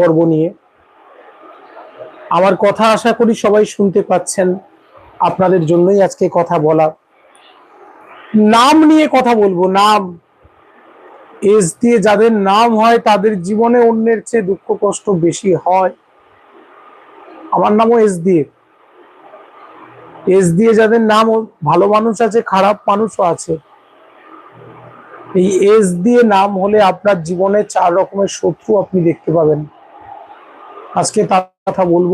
পর্ব নিয়ে। আমার কথা আশা করি সবাই শুনতে পাচ্ছেন। আপনাদের জন্যই আজকে কথা বলা। নাম নিয়ে কথা বলব, নাম। এস দিয়ে যাদের নাম হয়, তাদের জীবনে অন্যের চেয়ে দুঃখ কষ্ট বেশি হয়। আমার নামও এস দিয়ে। এস দিয়ে যাদের নাম, ভালো মানুষ আছে, খারাপ মানুষও আছে। এই এস দিয়ে নাম হলে আপনার জীবনে চার রকমের শত্রু আপনি দেখতে পাবেন। আজকে তার কথা বলব।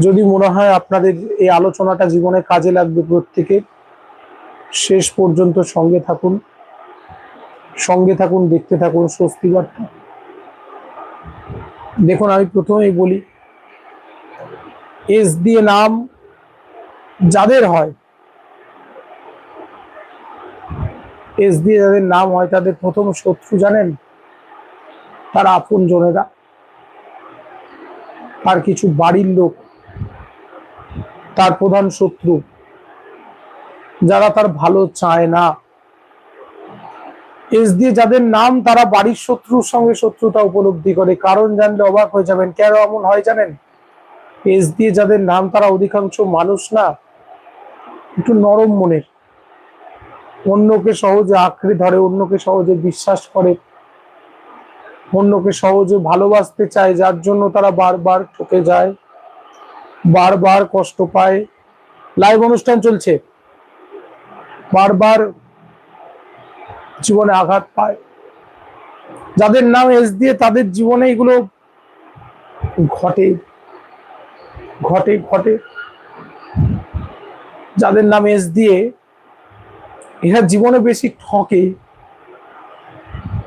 যদি মনে হয় আপনাদের এই আলোচনাটা জীবনে কাজে লাগবে প্রত্যেকে শেষ পর্যন্ত সঙ্গে থাকুন। সঙ্গে থাকুন, দেখতে থাকুন, স্বস্তি বার্তা। দেখুন, আমি প্রথমেই বলি, এস দিয়ে নাম যাদের হয়, এস দিয়ে যাদের নাম হয়, তাদের প্রথম শত্রু জানেন? তার আপন জনেরা তার কিছু বাড়ির লোক, তার প্রধান শত্রু, যারা তার ভালো চায় না। এস দিয়ে যাদের নাম, তারা বাড়ির শত্রুর সঙ্গে শত্রুতা উপলব্ধি করে। কারণ জানলে অবাক হয়ে যাবেন। কেন এমন হয় জানেন? এস দিয়ে যাদের নাম, তারা অধিকাংশ মানুষ না, একটু নরম মনের। অন্যকে সহজে আঁকড়ে ধরে, অন্যকে সহজে বিশ্বাস করে। অন্যকে সহজে ভালোবাসতে চায়, যার জন্য তারা বারবার ঠকে যায়, বারবার কষ্ট পায়। লাইভ অনুষ্ঠান চলছে। বারবার জীবনে আঘাত পায়। যাদের নাম এস দিয়ে তাদের জীবনে এগুলো ঘটে ঘটে ঘটে। যাদের নাম এস দিয়ে এরা জীবনে বেশি ঠকে।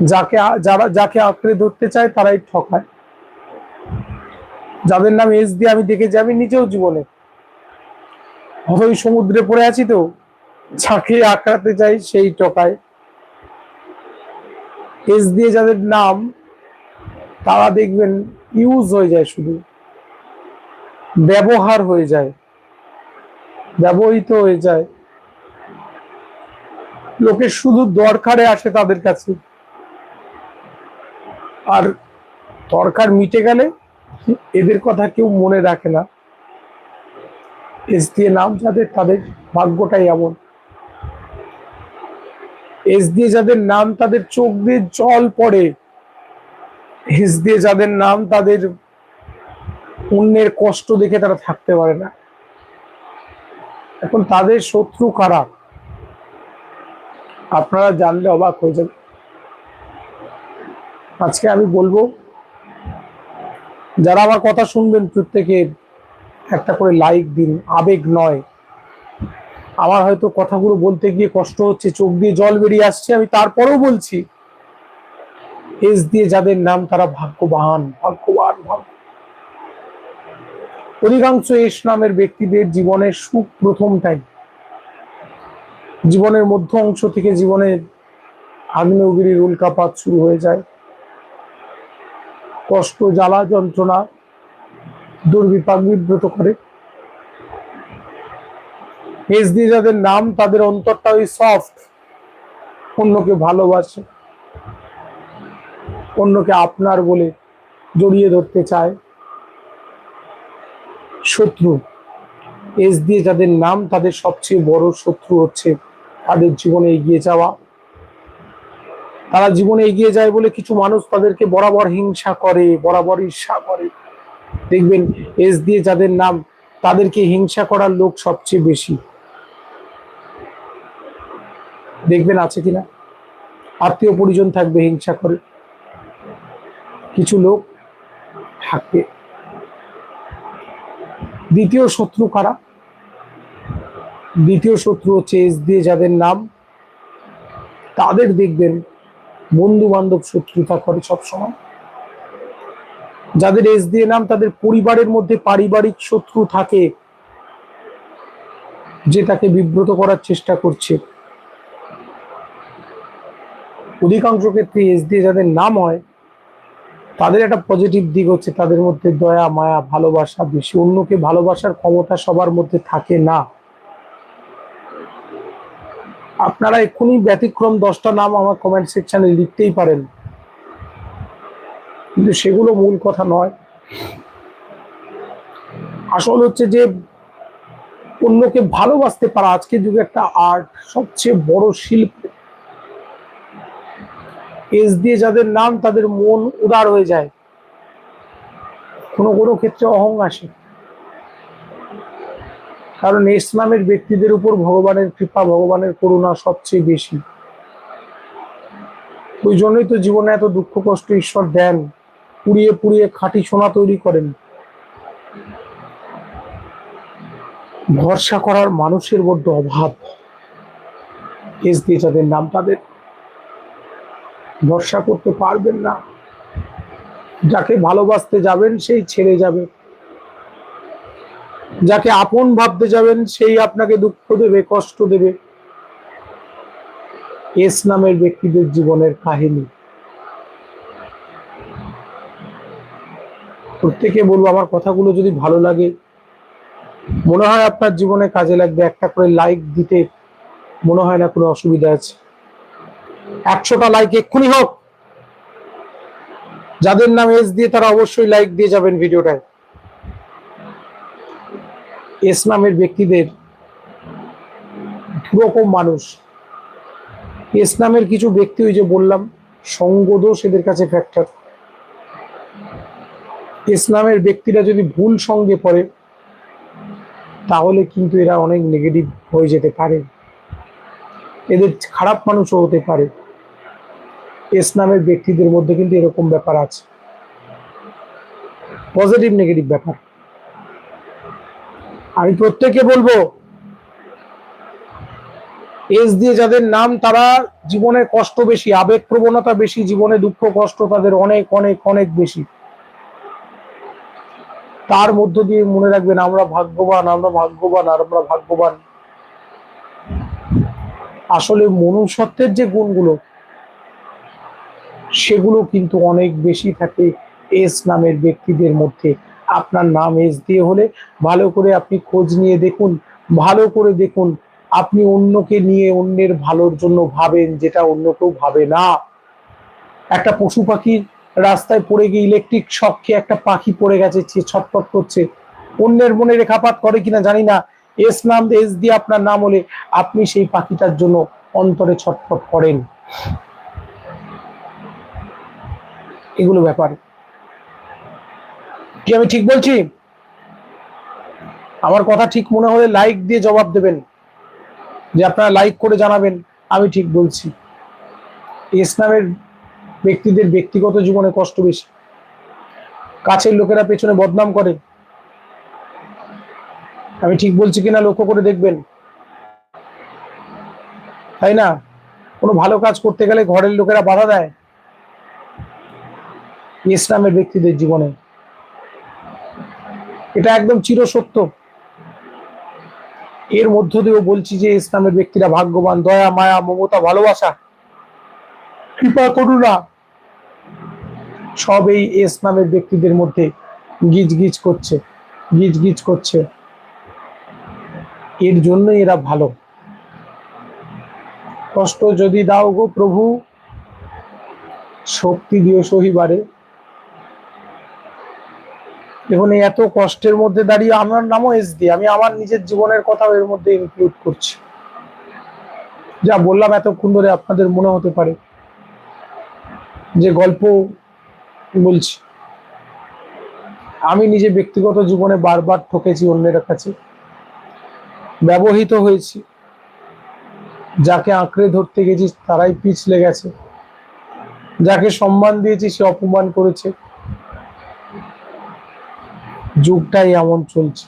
যাকে যারা যাকে আঁকড়ে ধরতে চায় তারাই ঠকায়। যাদের নাম এস দিয়ে আমি দেখেছি, আমি নিজেও জীবনে। ওই সমুদ্রে পড়ে আছি তো, যাকে আঁকড়াতে চাই সেই টকায় এস দিয়ে যাদের নাম, তারা দেখবেন ইউজ হয়ে যায় শুধু। ব্যবহার হয়ে যায়। ব্যবহৃত হয়ে যায়। লোকে শুধু দরকারে আসে তাদের কাছে। আর দরকার মিটে গেলে এদের কথা কেউ মনে রাখে না। এস দিয়ে নাম যাদের, তাদের ভাগ্যটাই এমন। এস দিয়ে যাদের নাম, তাদের চোখ দিয়ে জল পড়ে। এস দিয়ে যাদের নাম, তাদের অন্যের কষ্ট দেখে তারা থাকতে পারে না। এখন তাদের শত্রু কারা? আপনারা জানলে অবাক হয়ে যাবে আজকে আমি বলব, যারা আমার কথা শুনবেন প্রত্যেকে একটা করে লাইক দিন, আবেগ নয়। আমার হয়তো কথাগুলো বলতে গিয়ে কষ্ট হচ্ছে, চোখ দিয়ে জল বেরিয়ে আসছে, আমি তারপরেও বলছি, এস দিয়ে যাদের নাম তারা ভাগ্যবান ভাগ্যবান, ভাগ্য। অধিকাংশ এস নামের ব্যক্তিদের জীবনের সুখ প্রথমটাই জীবনের মধ্য অংশ থেকে জীবনের আগ্নেয়গিরির উল্কাপাত শুরু হয়ে যায়। কষ্ট, জ্বালা, যন্ত্রণা দুর্বিপাক বিব্রত করে। এস দিয়ে যাদের নাম, তাদের অন্তরটা ওই সফট অন্যকে ভালোবাসে, অন্যকে আপনার বলে জড়িয়ে ধরতে চায়। শত্রু এস দিয়ে যাদের নাম, তাদের সবচেয়ে বড় শত্রু হচ্ছে তাদের জীবনে এগিয়ে যাওয়া। তারা জীবনে এগিয়ে যায় বলে কিছু মানুষ তাদেরকে বরাবর হিংসা করে, বরাবর ঈর্ষা করে। দেখবেন এস দিয়ে যাদের নাম, তাদেরকে হিংসা করার লোক সবচেয়ে বেশি। দেখবেন আছে কিনা? আত্মীয় পরিজন থাকবে হিংসা করে। কিছু লোক থাকবে। দ্বিতীয় শত্রু কারা? দ্বিতীয় শত্রু হচ্ছে এস দিয়ে যাদের নাম, তাদের দেখবেন বন্ধু বান্ধব শত্রুতা করে সবসময়। যাদের এস দিয়ে নাম, তাদের পরিবারের মধ্যে পারিবারিক শত্রু থাকে যে তাকে বিব্রত করার চেষ্টা করছে। অধিকাংশ ক্ষেত্রে এস দিয়ে যাদের নাম হয়, তাদের একটা পজিটিভ দিক হচ্ছে তাদের মধ্যে দয়া, মায়া, ভালোবাসা বেশি। অন্যকে ভালোবাসার ক্ষমতা সবার মধ্যে থাকে না। আপনারা এক্ষুনি ব্যতিক্রম দশটা নাম আমার কমেন্ট সেকশনে লিখতেই পারেন। কিন্তু সেগুলো মূল কথা নয়। আসল হচ্ছে যে, অন্যকে ভালোবাসতে পারা আজকের যুগে একটা আর্ট সবচেয়ে বড় শিল্প। এস দিয়ে যাদের নাম তাদের মন উদার হয়ে যায়। কোনো কোনো ক্ষেত্রে অহং আসে। কারণ এস নামের ব্যক্তিদের উপর ভগবানের কৃপা, ভগবানের করুণা সবচেয়ে বেশি। ওই জন্যই তো জীবনে এত দুঃখ, কষ্ট ঈশ্বর দেন, পুড়িয়ে পুড়িয়ে খাঁটি সোনা তৈরি করেন। ভরসা করার মানুষের বড্ড অভাব। এস দিয়ে যাদের নাম তাদের। ভরসা করতে পারবেন না। যাকে ভালোবাসতে যাবেন, সেই ছেড়ে যাবে। যাকে আপন ভাবতে যাবেন, সেই আপনাকে দুঃখ দেবে, কষ্ট দেবে। এস নামের ব্যক্তিদের জীবনের কাহিনী। প্রত্যেকে বলব, আমার কথাগুলো যদি ভালো লাগে, মনে হয় আপনার জীবনে কাজে লাগবে একটা করে লাইক দিতে। মনে হয় না কোনো অসুবিধা আছে। একশোটা লাইক এক্ষুনি হোক। যাদের নাম এস দিয়ে তারা অবশ্যই লাইক দিয়ে যাবেন ভিডিওটায়। এস নামের ব্যক্তিদের দুরকম মানুষ। এস নামের কিছু ব্যক্তি ওই যে বললাম, সঙ্গদোষ এদের কাছে ফ্যাক্টর এস নামের ব্যক্তিরা যদি ভুল সঙ্গে পড়ে, তাহলে কিন্তু এরা অনেক নেগেটিভ হয়ে যেতে পারে। এদের খারাপ মানুষও হতে পারে। এস নামের ব্যক্তিদের মধ্যে কিন্তু এরকম ব্যাপার আছে। পজিটিভ নেগেটিভ ব্যাপার। আমি প্রত্যেকে বলব, এস দিয়ে যাদের নাম, তারা জীবনে কষ্ট বেশি আবেগ প্রবণতা বেশি, জীবনে দুঃখ, কষ্ট তাদের অনেক অনেক অনেক বেশি। তার মধ্য দিয়ে মনে রাখবেন, আমরা ভাগ্যবান আমরা ভাগ্যবান, আর আমরা ভাগ্যবান। আসলে মনুষ্যত্বের যে গুণগুলো, সেগুলো কিন্তু অনেক বেশি থাকে এস নামের ব্যক্তিদের মধ্যে। আপনার নাম এস দিয়ে হলে ভালো করে আপনি খোঁজ নিয়ে দেখুন, ভালো করে দেখুন, আপনি অন্যকে নিয়ে অন্যের ভালোর জন্য ভাবেন যেটা অন্য কেউ ভাবে না। একটা পশু পাখির রাস্তায় পড়ে গিয়ে ইলেকট্রিক শক খেয়ে একটা পাখি পড়ে গেছে ছটফট করছে। অন্যের মনে রেখাপাত করে কিনা জানি না। এস নাম, এস দিয়ে আপনার নাম হলে আপনি সেই পাখিটার জন্য অন্তরে ছটফট করেন। এগুলো ব্যাপার। কি আমি ঠিক বলছি? আমার কথা ঠিক মনে হলে লাইক দিয়ে জবাব দেবেন। যে আপনারা লাইক করে জানাবেন, আমি ঠিক বলছি। ইসলামের ব্যক্তিদের ব্যক্তিগত জীবনে কষ্ট বেশি। কাছের লোকেরা পেছনে বদনাম করে। আমি ঠিক বলছি কিনা লক্ষ্য করে দেখবেন। তাই না? কোনো ভালো কাজ করতে গেলে ঘরের লোকেরা বাধা দেয়। ইসলামের ব্যক্তিদের জীবনে। এটা একদম চিরসত্য। এর মধ্য দিয়েও বলছি যে ইসলামের ব্যক্তিরা ভাগ্যবান, দয়া, মায়া, মমতা, ভালোবাসা, কৃপা, করুণা, সব এই ইসলামের ব্যক্তিদের মধ্যে গিজ গিজ করছে গিজ গিজ করছে। এর জন্যই এরা ভালো। কষ্ট যদি দাও গো প্রভু, শক্তি দিও সহিবারে। দেখুন এত কষ্টের মধ্যে দাঁড়িয়ে আমার নামও এস দি আমি আমার নিজের জীবনের কথাও এর মধ্যে ইনক্লুড করছি। যা বললাম এতক্ষণ ধরে আপনাদের মনে হতে পারে। যে গল্প বলছি। আমি নিজে ব্যক্তিগত জীবনে বারবার ঠকেছি অন্যের কাছে। ব্যবহৃত হয়েছি। যাকে আঁকড়ে ধরতে গেছি, তারাই পিছলে গেছে। যাকে সম্মান দিয়েছি, সে অপমান করেছে। যুগটাই এমন চলছে।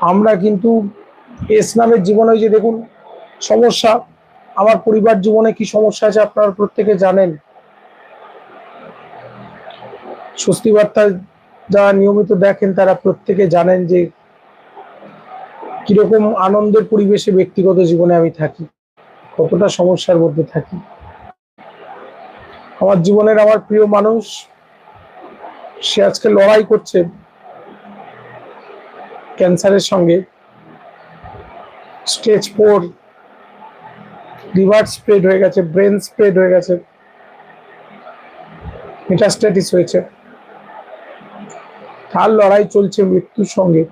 আমরা কিন্তু ইসলামের জীবনে যে দেখুন, সমস্যা, আমার পরিবার জীবনে কি সমস্যা আছে আপনারা প্রত্যেকে জানেন। স্বস্তি বার্তা যারা নিয়মিত দেখেন, তারা প্রত্যেকে জানেন যে কীরকম আনন্দের পরিবেশে ব্যক্তিগত জীবনে আমি থাকি, কতটা সমস্যার মধ্যে থাকি। আমার জীবনের আমার প্রিয় মানুষ সে আজকে লড়াই করছে ক্যান্সারের সঙ্গে। স্টেজ ফোর লিভার স্প্রেড হয়ে গেছে, ব্রেন স্প্রেড হয়ে গেছে। মেটাস্ট্যাটিস হয়েছে। তার লড়াই চলছে মৃত্যুর সঙ্গে।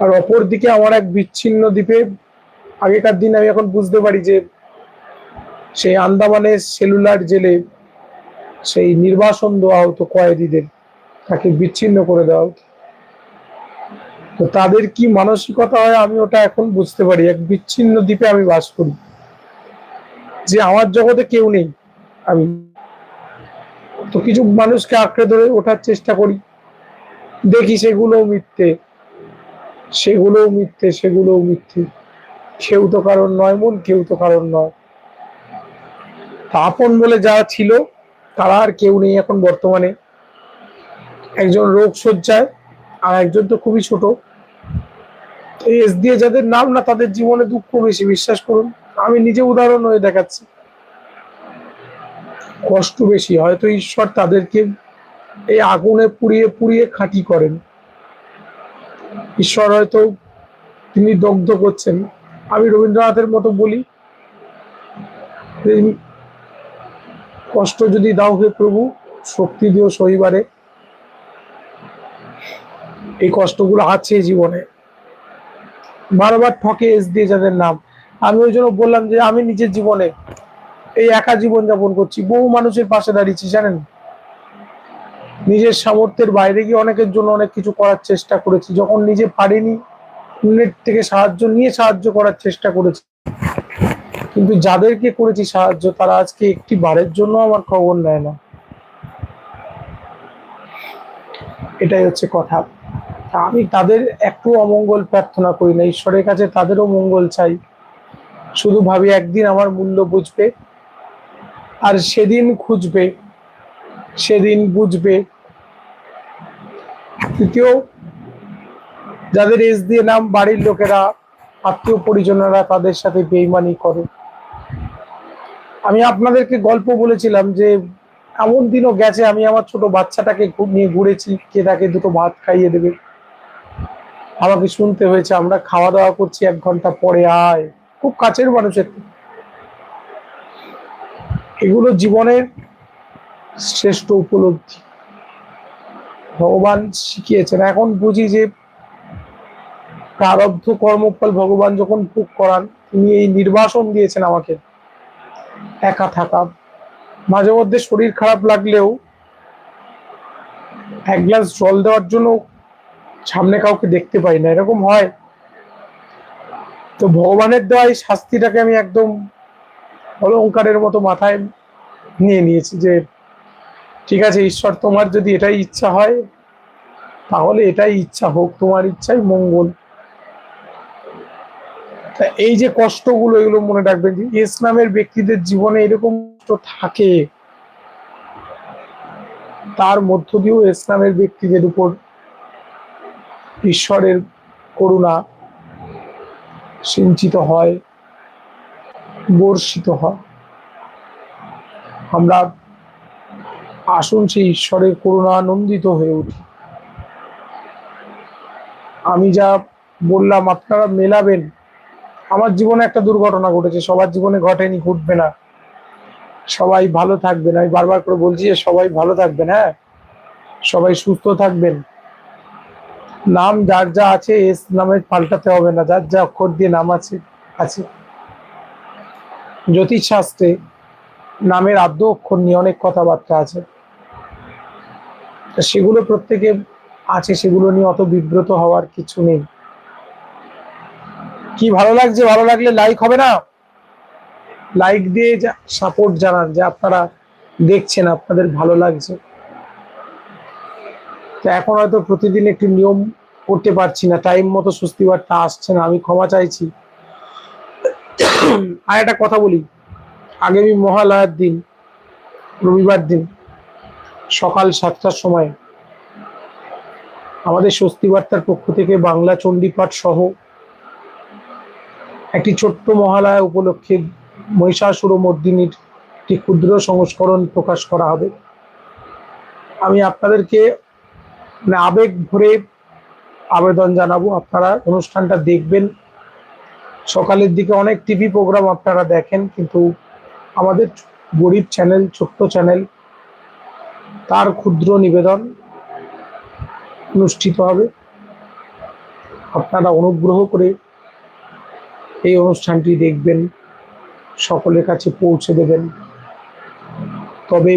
আর অপর দিকে আমার এক বিচ্ছিন্ন দ্বীপে আগেকার দিন আমি এখন বুঝতে পারি যে সেই আন্দামানের সেলুলার জেলে সেই নির্বাসন দেওয়া হতো কয়েদিদের, তাকে বিচ্ছিন্ন করে দেওয়া হতো। তো তাদের কি মানসিকতা হয় আমি ওটা এখন বুঝতে পারি। এক বিচ্ছিন্ন দ্বীপে আমি বাস করি। যে আমার জগতে কেউ নেই আমি। তো কিছু মানুষকে আঁকড়ে ধরে ওঠার চেষ্টা করি। দেখি সেগুলো মিথ্যে, সেগুলোও মিথ্যে সেগুলোও মিথ্যে। কেউ তো কারণ নয়, মন কেউ তো কারণ নয়। আপন বলে যা ছিল তারা আর কেউ নেই এখন বর্তমানে। একজন রোগ শয্যায় আর একজন তো খুবই ছোট। এস দিয়ে যাদের নাম না, তাদের জীবনে দুঃখ বেশি, বিশ্বাস করুন। আমি নিজে উদাহরণ হয়ে দেখাচ্ছি। কষ্ট বেশি, হয়তো ঈশ্বর তাদেরকে এই আগুনে পুড়িয়ে পুড়িয়ে খাঁটি করেন। ঈশ্বর হয়তো তিনি দগ্ধ করছেন। আমি রবীন্দ্রনাথের মতো বলি কষ্ট যদি দাও হে প্রভু, শক্তি দিও সহিবারে। এই কষ্টগুলো আছে জীবনে। বারবার ঠকে এস দিয়ে যাদের নাম। আমি ওই জন্য বললাম যে আমি নিজের জীবনে এই একা জীবন যাপন করছি। বহু মানুষের পাশে দাঁড়িয়েছি, জানেন? নিজের সামর্থ্যের বাইরে গিয়ে অনেকের জন্য অনেক কিছু করার চেষ্টা করেছি। যখন নিজে পারিনি অন্যের থেকে সাহায্য, নিয়ে সাহায্য করার চেষ্টা করেছি। কিন্তু যাদেরকে করেছি সাহায্য, তারা আজকে একটি বারের জন্য আমার খবর নেয় না। এটাই হচ্ছে কথা। আমি তাদের একটু অমঙ্গল প্রার্থনা করি না, ঈশ্বরের কাছে তাদেরও মঙ্গল চাই। শুধু ভাবি একদিন আমার মূল্য বুঝবে, আর সেদিন খুঁজবে, সেদিন বুঝবে। তৃতীয়, যাদের এস দিয়ে নাম বাড়ির লোকেরা আত্মীয় পরিজনেরা তাদের সাথে বেইমানি করে। আমি আপনাদেরকে গল্প বলেছিলাম যে এমন দিনও গেছে, আমি আমার ছোট বাচ্চাটাকে নিয়ে ঘুরেছি, কে তাকে দুটো ভাত খাইয়ে দেবে। আমাকে শুনতে হয়েছে, আমরা খাওয়া দাওয়া করছি, এক ঘণ্টা পরে আয়। খুব কাছের মানুষের এগুলো জীবনের শ্রেষ্ঠ উপলব্ধি। ভগবান শিখিয়েছেন। এখন বুঝি যে প্রারব্ধ কর্মফল ভগবান যখন ভোগ করান, তিনি এই নির্বাসন দিয়েছেন আমাকে। একা থাকা। মাঝে মধ্যে শরীর খারাপ লাগলেও এক গ্লাস জল দেওয়ার জন্য সামনে কাউকে দেখতে পাই না। এরকম হয়। তো ভগবানের দেওয়া এই শাস্তিটাকে আমি একদম অলঙ্কারের মতো মাথায় নিয়ে নিয়েছি যে, ঠিক আছে, ঈশ্বর, তোমার যদি এটাই ইচ্ছা হয়, তাহলে এটাই ইচ্ছা হোক, তোমার ইচ্ছাই মঙ্গল। এই যে কষ্টগুলো এগুলো মনে রাখবেন যে ইসলামের ব্যক্তিদের জীবনে এরকম কষ্ট থাকে। তার মধ্য দিয়েও ইসলামের ব্যক্তিদের উপর ঈশ্বরের করুণা সিঞ্চিত হয়, বর্ষিত হয়। আমরা আসুন সেই ঈশ্বরের করুণা আনন্দিত হয়ে উঠি। আমি যা বললাম, আপনারা মেলাবেন আমার জীবনে একটা দুর্ঘটনা ঘটেছে, সবার জীবনে ঘটেনি, ঘটবে না। সবাই ভালো থাকবেন, আমি বারবার করে বলছি যে সবাই ভালো থাকবেন হ্যাঁ? সবাই সুস্থ থাকবেন। নাম যার যা আছে, এস নামে পাল্টাতে হবে না, যার যা অক্ষর দিয়ে নাম আছে আছে। জ্যোতিষ শাস্ত্রে নামের আদ্য অক্ষর নিয়ে অনেক কথাবার্তা আছে। সেগুলো প্রত্যেকে আছে, সেগুলো নিয়ে অত বিব্রত হওয়ার কিছু নেই। কি ভালো লাগছে? ভালো লাগলে লাইক হবে না? লাইক দিয়ে সাপোর্ট জানান যে আপনারা দেখছেন, আপনাদের ভালো লাগছে। তো এখন হয়তো প্রতিদিন একটু নিয়ম করতে পারছি না। টাইম মতো স্বস্তি বার্তা আসছে না, আমি ক্ষমা চাইছি। আর একটা কথা বলি। আগামী মহালয়ার দিন, রবিবার দিন, সকাল সাতটার সময় আমাদের স্বস্তি বার্তার পক্ষ থেকে বাংলা চণ্ডীপাঠ সহ একটি ছোট্ট মহালয়া উপলক্ষে মহিষাসুর মর্দিনীর একটি ক্ষুদ্র সংস্করণ প্রকাশ করা হবে। আমি আপনাদেরকে মানে আবেগ ভরে আবেদন জানাব। আপনারা অনুষ্ঠানটা দেখবেন। সকালের দিকে অনেক টিভি প্রোগ্রাম আপনারা দেখেন, কিন্তু আমাদের গরিব চ্যানেল, ছোট্ট চ্যানেল, তার ক্ষুদ্র নিবেদন অনুষ্ঠিত হবে। আপনারা অনুগ্রহ করে এই অনুষ্ঠানটি দেখবেন, সকলের কাছে পৌঁছে দেবেন। তবে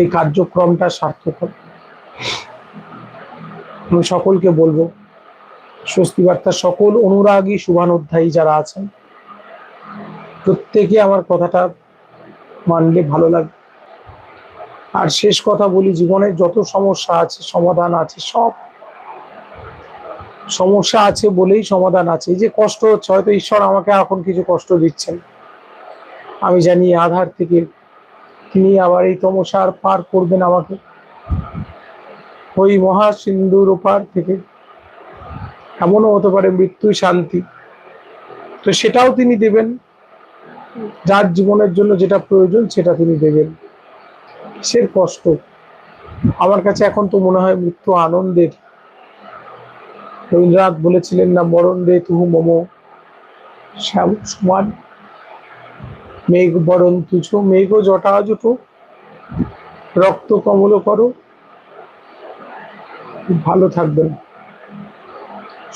এই কার্যক্রমটা সার্থক হবে আমি সকলকে বলব স্বস্তি বার্তা সকল অনুরাগী শুভানুধ্যায়ী যারা আছেন, প্রত্যেকে আমার কথাটা মানলে ভালো লাগবে আর শেষ কথা বলি জীবনের যত সমস্যা আছে, সমাধান আছে, সব সমস্যা আছে বলেই সমাধান আছে। যে কষ্ট হচ্ছে, হয়তো ঈশ্বর আমাকে এখন কিছু কষ্ট দিচ্ছেন। আমি জানি আধার থেকে তিনি আবার এই তমসার পার করবেন আমাকে। ওই মহা সিন্ধুর ওপার থেকে এমনও হতে পারে মৃত্যু শান্তি। তো সেটাও তিনি দেবেন। যার জীবনের জন্য যেটা প্রয়োজন সেটা তিনি দেবেন। সে কষ্ট? আমার কাছে এখন তো মনে হয় মৃত্যু আনন্দের রবীন্দ্রনাথ বলেছিলেন, না মরণ রে তুহু মম, শ্যাম সমান। মেঘ বরণ তুছো মেঘ জটা জুটো, রক্ত কমল করো। ভালো থাকবেন,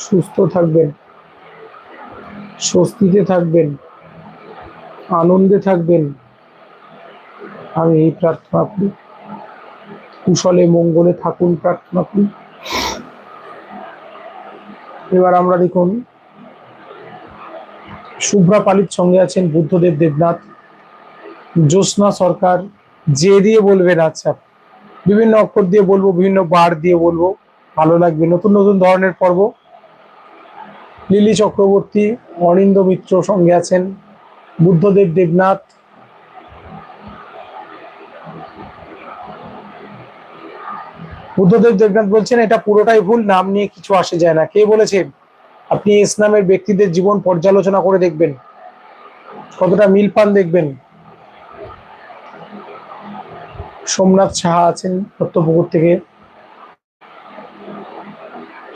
সুস্থ থাকবেন, স্বস্তিতে থাকবেন, আনন্দে থাকবেন। আমি এই প্রার্থনা করি। কুশলে মঙ্গলে থাকুন প্রার্থনা করি। এবার আমরা দেখুন, শুভ্রা পালিত সঙ্গে আছেন বুদ্ধদেব দেবনাথ, জ্যোৎস্না সরকার, যে দিয়ে বলবেন আচ্ছা বিভিন্ন অক্ষর দিয়ে বলব, বিভিন্ন বার দিয়ে বলব, ভালো লাগবে। নতুন নতুন ধরনের পর্ব। লিলি চক্রবর্তী, অনিন্দ মিত্র সঙ্গে আছেন, বুদ্ধদেব দেবনাথ বুদ্ধদেব দেবনাথ বলছেন, এটা পুরোটাই ভুল, নাম নিয়ে কিছু আসে যায় না। কে বলেছেন আপনি ইসলামের ব্যক্তিদের জীবন পর্যালোচনা করে দেখবেন। কতটা মিল পান দেখবেন। সোমনাথ সাহা আছেন দত্তপুকুর থেকে।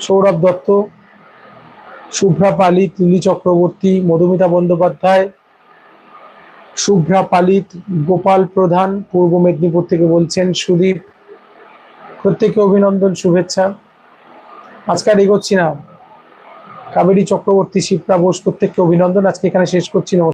সৌরভ দত্ত, শুভ্রা পালিত, লিলি চক্রবর্তী, মধুমিতা বন্দ্যোপাধ্যায়, শুভ্রা পালিত, গোপাল প্রধান, পূর্ব মেদিনীপুর থেকে বলছেন, সুদীপ প্রত্যেকে অভিনন্দন, শুভেচ্ছা। আজকে আর এগোচ্ছি না। কাবেরী চক্রবর্তী শিপ্রা বোস, প্রত্যেককে অভিনন্দন। আজকে এখানে শেষ করছি।